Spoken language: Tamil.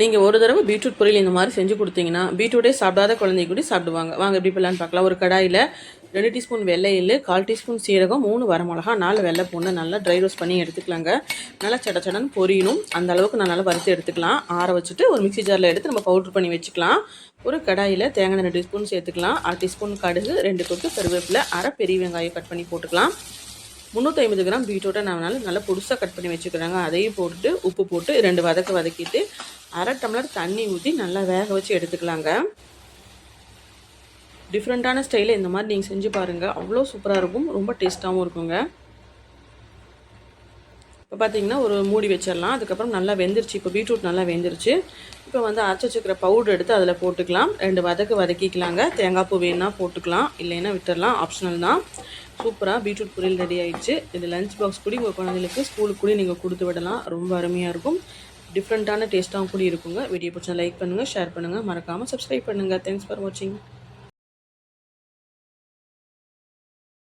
நீங்கள் ஒரு தடவை பீட்ரூட் பொரியல் இந்த மாதிரி செஞ்சு கொடுத்தீங்கன்னா பீட்ரூட்டே சாப்பிடாத குழந்தைங்க கூட சாப்பிடுவாங்க. வாங்க எப்படி பண்ணலான்னு பார்க்கலாம். ஒரு கடாயில் ரெண்டு டீஸ்பூன் வெள்ளை எள்ளு கால் டீஸ்பூன் சீரகம் மூணு வரமிளகா நாலு வெள்ளை பூண்டு நல்லா ட்ரை ரோஸ்ட் பண்ணி எடுத்துக்கலாங்க. நல்லா சட சடன்னு பொரியணும். அந்த அளவுக்கு நான் நல்லா வறுத்து எடுத்துக்கலாம். ஆற வச்சுட்டு ஒரு மிக்ஸி ஜாரில் எடுத்து நம்ம பவுட்ரு பண்ணி வச்சுக்கலாம். ஒரு கடாயில் தேங்காய் ரெண்டு டீஸ்பூன் சேர்த்துக்கலாம். அரை டீஸ்பூன் கடுகு ரெண்டு கொத்து கருவேப்பிலை அரை பெரிய வெங்காயம் கட் பண்ணி போட்டுக்கலாம். முந்நூற்றி ஐம்பது கிராம் பீட்ரூட்டை நான் நல்லா புதுசாக கட் பண்ணி வச்சுக்கிறாங்க. அதையும் போட்டுட்டு உப்பு போட்டு ரெண்டு வதக்க வதக்கிட்டு அரை டம்ளர் தண்ணி ஊற்றி நல்லா வேக வச்சு எடுத்துக்கலாங்க. டிஃப்ரெண்ட்டான ஸ்டைலில் இந்த மாதிரி நீங்கள் செஞ்சு பாருங்கள் அவ்வளோ சூப்பராக இருக்கும். ரொம்ப டேஸ்ட்டாகவும் இருக்குங்க. இப்போ பார்த்தீங்கன்னா ஒரு மூடி வச்சிடலாம். அதுக்கப்புறம் நல்லா வெந்துருச்சு. இப்போ பீட்ரூட் நல்லா வெந்துருச்சு. இப்போ வந்து அரைச்சி வச்சுக்கிற பவுடர் எடுத்து அதில் போட்டுக்கலாம். ரெண்டு வதக்கு வதக்கிக்கலாங்க. தேங்காய் பூ வேணுன்னா போட்டுக்கலாம். இல்லைன்னா விட்டுடலாம் ஆப்ஷனல் தான். சூப்பராக பீட்ரூட் பொரியல் ரெடி ஆகிடுச்சு இது லஞ்ச் பாக்ஸ் கூட உங்கள் குழந்தைகளுக்கு ஸ்கூலுக்கு கூட நீங்கள் கொடுத்து விடலாம். ரொம்ப அருமையாக இருக்கும். டிஃப்ரெண்ட்டான டேஸ்ட்டாகவும் கூட இருக்குங்க வீடியோ பிடிச்சா லைக் பண்ணுங்கள் ஷேர் பண்ணுங்கள் மறக்காமல் சப்ஸ்கிரைப் பண்ணுங்கள் தேங்க்ஸ் ஃபார் வாட்சிங்